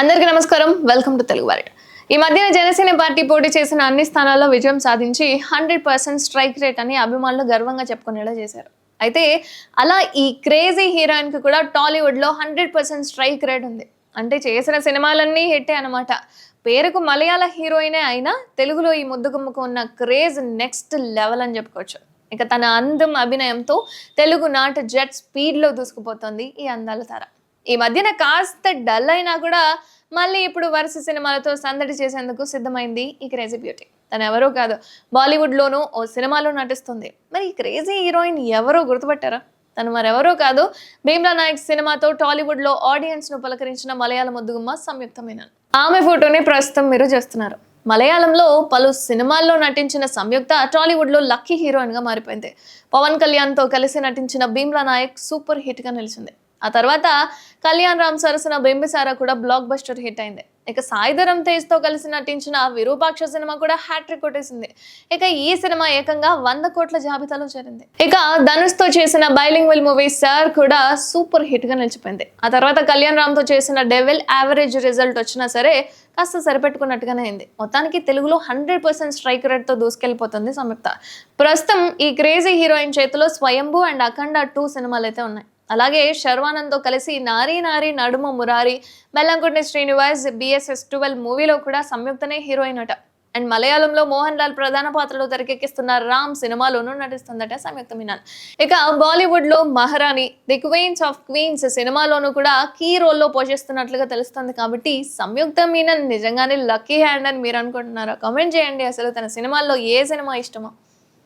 అందరికీ నమస్కారం. Welcome to Telugu వారిట్ ఈ మధ్యన జనసేన పార్టీ పోటీ చేసిన అన్ని స్థానాల్లో విజయం సాధించి హండ్రెడ్ పర్సెంట్ స్ట్రైక్ రేట్ అని అభిమానులు గర్వంగా చెప్పుకునేలా చేశారు. అయితే అలా ఈ క్రేజీ హీరోయిన్కి కూడా టాలీవుడ్లో హండ్రెడ్ పర్సెంట్ స్ట్రైక్ రేట్ ఉంది. అంటే చేసిన సినిమాలన్నీ హిట్టే అనమాట పేరుకు మలయాళ హీరోయినే అయినా తెలుగులో ఈ ముద్దుగుమ్మకు ఉన్న క్రేజ్ నెక్స్ట్ లెవెల్ అని చెప్పుకోవచ్చు. ఇక తన అందం అభినయంతో తెలుగు నాట జెట్ స్పీడ్లో దూసుకుపోతుంది ఈ అందాల తార. ఈ మధ్యన కాస్త డల్ అయినా కూడా మళ్ళీ ఇప్పుడు వరుస సినిమాలతో సందడి చేసేందుకు సిద్ధమైంది ఈ క్రేజీ బ్యూటీ తను ఎవరో కాదు బాలీవుడ్లోనూ ఓ సినిమాలో నటిస్తుంది. మరి ఈ క్రేజీ హీరోయిన్ ఎవరో గుర్తుపట్టారా? తను మరెవరో కాదు భీమ్లా నాయక్ సినిమాతో టాలీవుడ్లో ఆడియన్స్ను పలకరించిన మలయాళ ముద్దుగుమ్మ సంయుక్త మీనన్ ఆమె ఫోటోని ప్రస్తుతం మీరు చేస్తున్నారు. మలయాళంలో పలు సినిమాల్లో నటించిన సంయుక్త టాలీవుడ్లో లక్కీ హీరోయిన్గా మారిపోయింది. పవన్ కళ్యాణ్తో కలిసి నటించిన భీమ్లా నాయక్ సూపర్ హిట్గా నిలిచింది. ఆ తర్వాత కళ్యాణ్ రామ్ సరసన బింబిసారా కూడా బ్లాక్ బస్టర్ హిట్ అయింది. ఇక సాయిధరం తేజ్తో కలిసి నటించిన విరూపాక్ష సినిమా కూడా హ్యాట్రిక్ కొట్టేసింది. ఇక ఈ సినిమా ఏకంగా వంద కోట్ల జాబితాలో చేరింది. ఇక ధనుష్తో చేసిన బైలింగ్వెల్ మూవీ సార్ కూడా సూపర్ హిట్గా నిలిచిపోయింది. ఆ తర్వాత కళ్యాణ్ రామ్తో చేసిన డెవిల్ యావరేజ్ రిజల్ట్ వచ్చినా సరే కాస్త సరిపెట్టుకున్నట్టుగానే అయింది. మొత్తానికి తెలుగులో హండ్రెడ్ పర్సెంట్ స్ట్రైక్ రేట్తో దూసుకెళ్ళిపోతుంది సంయుక్త. ప్రస్తుతం ఈ క్రేజీ హీరోయిన్ చేతిలో స్వయంభూ అండ్ అఖండ టూ సినిమాలు అయితే ఉన్నాయి. అలాగే శర్వానంద్తో కలిసి Nari Nari Naduma Murari Bellamkonda Srinivas B S S twelve మూవీలో కూడా సంయుక్తనే హీరోయిన్ అట అండ్ మలయాళంలో మోహన్ లాల్ ప్రధాన పాత్రలో తెరకెక్కిస్తున్న రామ్ సినిమాలోనూ నటిస్తుందట సంయుక్త మీనన్ ఇక బాలీవుడ్లో Maharani the queens of queens సినిమాలోనూ కూడా కీ రోల్లో పోషిస్తున్నట్లుగా తెలుస్తుంది కాబట్టి సంయుక్త మీనన్ నిజంగానే లక్కీ హ్యాండ్ అని మీరు అనుకుంటున్నారా? కామెంట్ చేయండి. అసలు తన సినిమాల్లో ఏ సినిమా ఇష్టమో?